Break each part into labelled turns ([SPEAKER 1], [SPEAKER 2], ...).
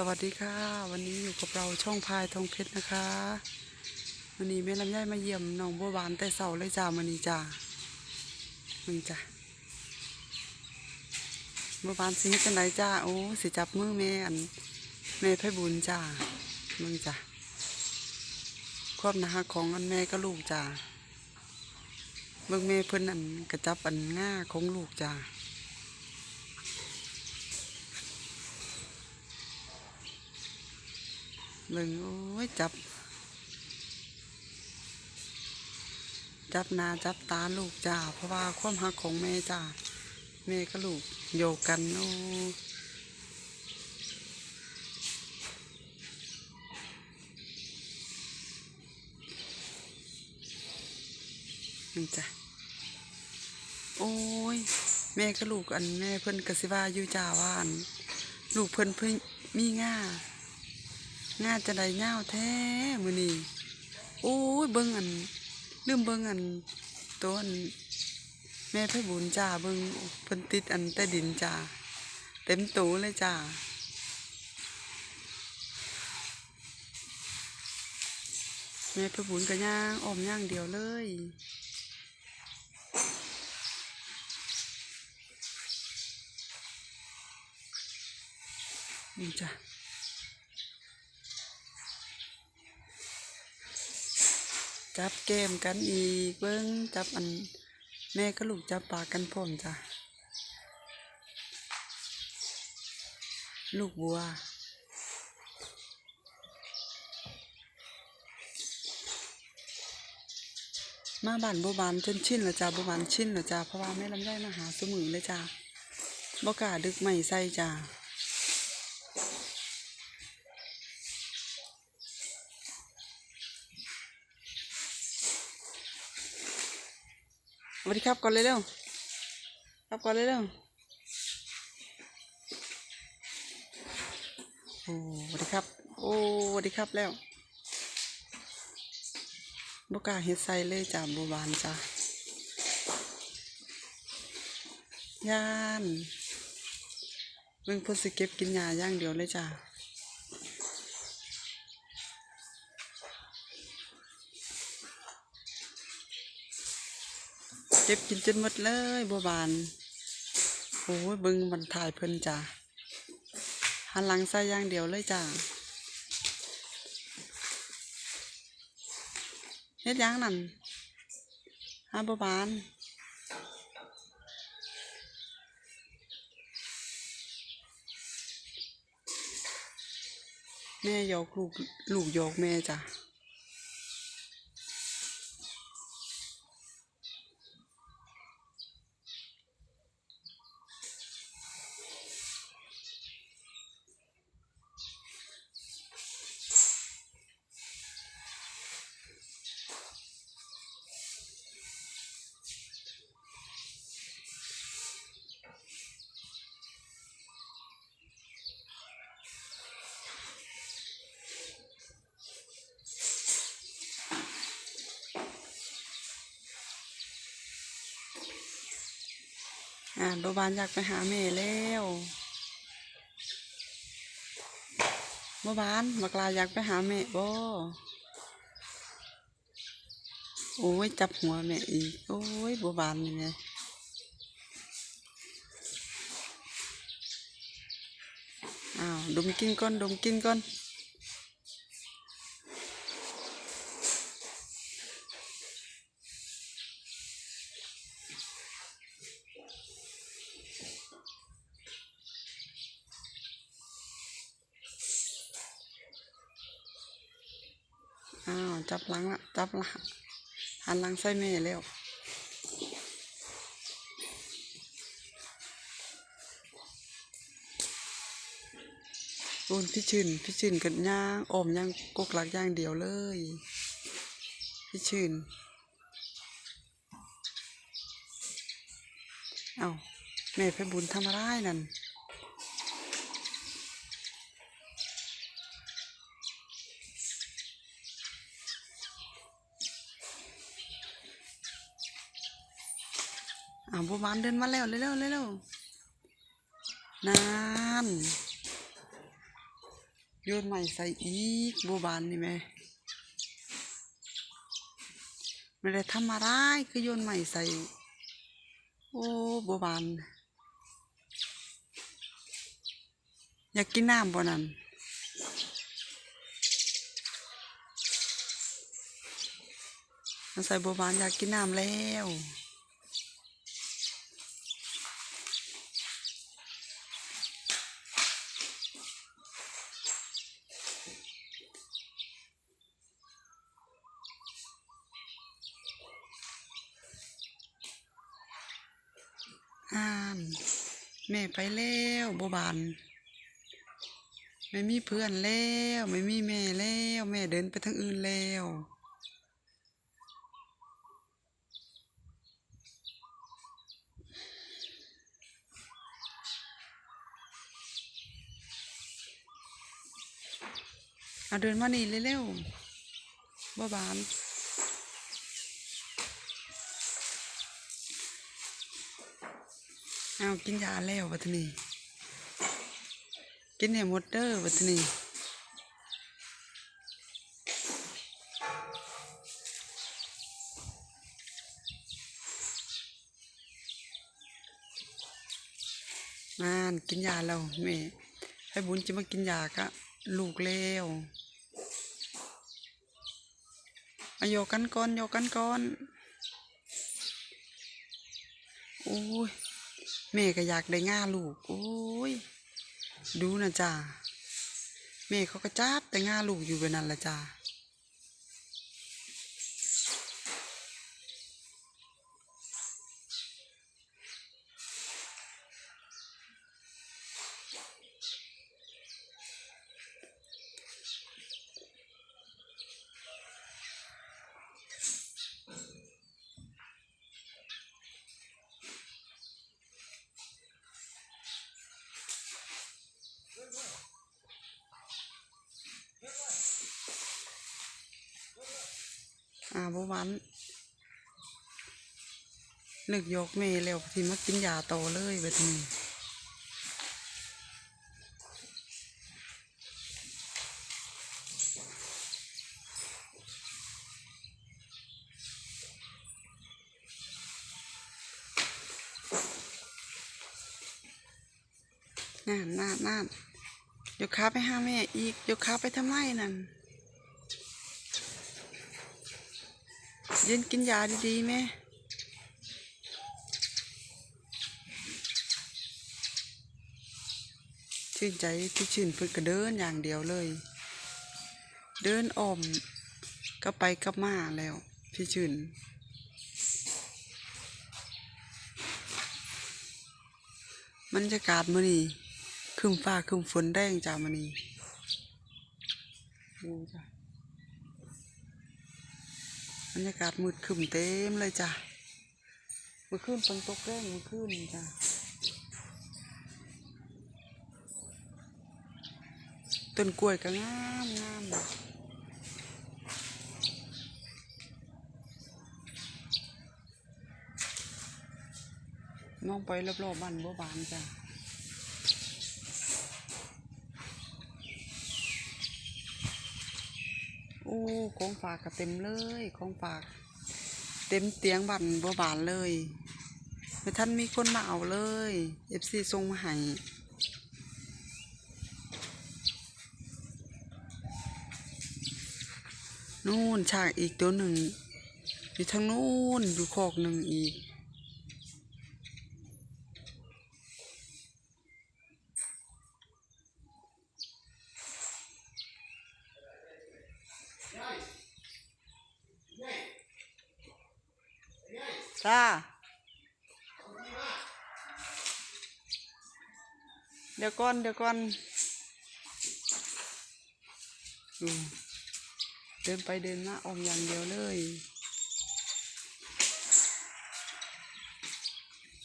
[SPEAKER 1] สวัสดีค่ะ วันนี้อยู่กับเราช่องพายทองเพชรนะคะวันนี้แม่ลำไยมาเยี่ยมน้องบัวบานแต่เสาเลยจ้ามันนี้จ้ามึงจ้าบัวบานสิเฮ็ดจังไดจ้าโอ้สิจับมือแม่อันแม่ไพบุญจ้ามึงจ้าความนะฮักของอันแม่ก็ลูกจ้าเบิ่งแม่เพิ่นอันกระจับอันง่าของลูกจ้า เบิ่งโอ้ยจับ จับนาจับตาลูกจ้า เพราะว่าความหักของแม่จ้าแม่กับลูกโยกกันโอ้นี่จ้ะโอ้ย แม่กับลูกอันแม่เพิ่นกสิว่าอยู่จ้าว่าน ลูกเพิ่นเพิ่นมีง่า งาจะได้เงาแท้มือนี่โอ้ยเบิ่งอันลืมเบิ่งอันตัวอันแม่ไพบุญจ้าเบิ่งเพิ่นติดอันใต้ดินจ้าเต็มตูเลยจ้าแม่ไพบุญก็ย่างอ้อมย่างเดียวเลยนี่จ้ะ จับแก้มกันอีกเบิ้งจับอัน แม่ก็ลูกจับปากกันพร้อมจ้ะลูกบัว มาบ้านบัวบานจนชินแล้วจ้าบัวบานชินแล้วจ้าเพราะว่าแม่ลำไยมาหาสมือเลยจ้าบ่กาดึกไม่ใส่จ้า วัสดีครับก่อนเลยเร็วครับก่อนเลยเร็วโอ้สวัสดีครับ โอ้สวัสดีครับแล้วบกาเฮ็ดใส่เลยจ้าบัวบานจ้าย่านเบิ่งเพิ่นสิเก็บกินหญ้าอย่างเดียวเลยจ้า เก็บกินจนหมดเลยบัวบานโอ้ยบิ่งมันถ่ายเพิ่นจ้าหันหลังใส่ย่างเดียวเลยจ้าเฮ็ดหยังนั่นฮะบัวบานแม่ยกลูกลูกยกแม่จ้ะ อ่าโบบานอยากไปหาแม่แล้วโบบานบักลาอยากไปหาแม่บ่โอ้ย จับหัวแม่อีก โอ้ยโบบานนี่ไงอ้าว ดมกินก่อน ดมกินก่อน อ้าว จับหลังละจับหลังหันหลังใส่แม่แล้วอุ่นพี่ชื่นพี่ชื่นกันย่างอมย่างกกหลักย่างเดียวเลย พี่ชื่นเอาแม่ไปบุญทำอะไรนั่น อ่าบัวบานเดินมาแล้วเร็วๆเร็วๆนานโยนใหม่ใส่อีกบัวบานนี่แม่ไม่ได้ทำอะไรคือโยนใหม่ใส่ โอ้บัวบานอยากกินน้ำบ่นั่นมันใส่บัวบานอยากกินน้ำแล้ว อ่านแม่ไปแล้วบัวบานไม่มีเพื่อนแล้ว ไม่มีแม่แล้ว แม่เดินไปทางอื่นแล้วเอาเดินมานี่เร็วๆบัวบาน เอากินยาแล้ววัทนีกินให้หมดเด้อวัทนีนานกินยาแล้วแม่ให้บุญจะมากินยากะลูกแล้วมาโยกันก่อนโยกกันก่อนโอ้ย แม่ก็อยากได้ง่าลูก โอ้ย ดูนะจ้าแม่เขาก็จับแต่ง่าลูกอยู่แบบนั้นละจ้า บวันนึกยกแม่แล้วทีมากินยาโตอเลยแบบนี้นั่นนั่นนั่นยกขาไปห้าแม่อีกยกขาไปทำไมนั่น ย็นกินยาดีๆแม่ชื่นใจที่ชื่นเพิ่นก็เดินอย่างเดียวเลย เดินอ้อมก็ไปก็มาแล้วพี่ชื่นบรรยากาศมื้อนี้ครึมฟ้าครึมฝนแดงจ้ามื้อนี้ดูจ้ะ รรยากาศมืดครึมเต็มเลยจ้ะมื่อคืนฝนตกแรงมื่อคืนนี่จ้ะต้นกล้วยก็งามงามมองไปรอบๆบ้านบัวบานจ้ะ อ้ของฝากก็เต็มเลยของฝาก เต็มเตียงบันบัวบานเลยไม่ท่านมีคนมาเอาเลยเอฟซีส่งมาให้นู่นฉากอีกตัวหนึ่งอยู่ทางนู้นอยู่คอกหนึ่งอีก จ้า เดี๋ยวก่อน เดี๋ยวก่อน เดินไปเดินมาอมอย่างเดียวเลย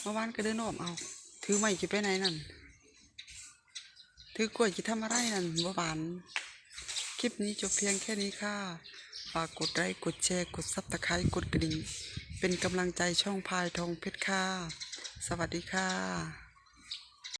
[SPEAKER 1] เมื่อวานก็เดินออมเอา ถือไม้จะไปไหนนั่น ถือกล้วยจะทำอะไรนั่นบ่บานคลิปนี้จบเพียงแค่นี้ค่ะ ฝากกดไลค์ กดแชร์ กดซับสไครต์กดกระดิ่ง เป็นกำลังใจช่องพายทองเพชรค่ะ สวัสดีค่ะ